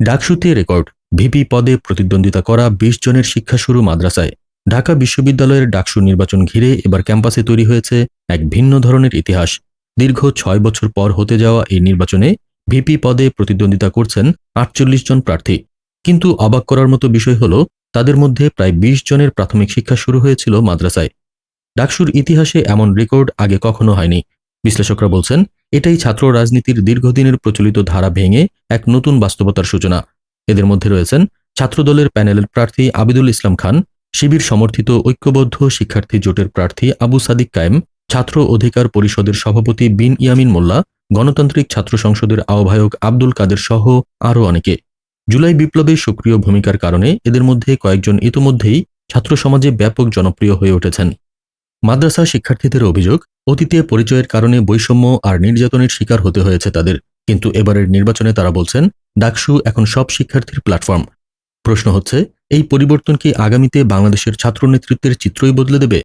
ডাকসুতে record, VP পদে প্রতিদ্বন্দ্বিতা করা বিশ জনের শিক্ষা শুরু মাদ্রাসায়। ঢাকা বিশ্ববিদ্যালয়ের ডাকসু নির্বাচন ঘিরে এবার ক্যাম্পাসে তৈরি হয়েছে এক ভিন্ন ধরনের ইতিহাস। দীর্ঘ ছয় বছর পর হতে যাওয়া এই নির্বাচনে ভিপি পদে প্রতিদ্বন্দ্বিতা করছেন আটচল্লিশ জন প্রার্থী। কিন্তু অবাক করার মতো বিষয় হল, তাদের মধ্যে প্রায় বিশ জনের প্রাথমিক শিক্ষা শুরু হয়েছিল মাদ্রাসায়। ডাকসুর ইতিহাসে এমন রেকর্ড আগে কখনো হয়নি। বিশ্লেষকরা বলছেন এটাই ছাত্র রাজনীতির দীর্ঘদিনের প্রচলিত ধারা ভেঙে এক নতুন বাস্তবতার সূচনা। এদের মধ্যে রয়েছেন ছাত্রদলের প্যানেলের প্রার্থী আবিদুল ইসলাম খান, শিবির সমর্থিত ঐক্যবদ্ধ শিক্ষার্থী জোটের প্রার্থী আবু সাদিক কায়েম, ছাত্র অধিকার পরিষদের সভাপতি বিন ইয়ামিন মোল্লা, গণতান্ত্রিক ছাত্র সংসদের আহ্বায়ক আব্দুল কাদের সহ আরও অনেকে। জুলাই বিপ্লবে সক্রিয় ভূমিকার কারণে এদের মধ্যে কয়েকজন ইতোমধ্যেই ছাত্র সমাজে ব্যাপক জনপ্রিয় হয়ে উঠেছেন। মাদ্রাসা শিক্ষার্থীদের অভিযোগ, অতীতে পরিচয়ের কারণে বৈষম্য আর নির্যাতনের শিকার হতে হয়েছে তাদের। কিন্তু এবারের নির্বাচনে তারা বলছেন, ডাকসু এখন সব শিক্ষার্থীর প্ল্যাটফর্ম। প্রশ্ন হচ্ছে, এই পরিবর্তন কি আগামীতে বাংলাদেশের ছাত্র নেতৃত্বের চিত্রই বদলে দেবে?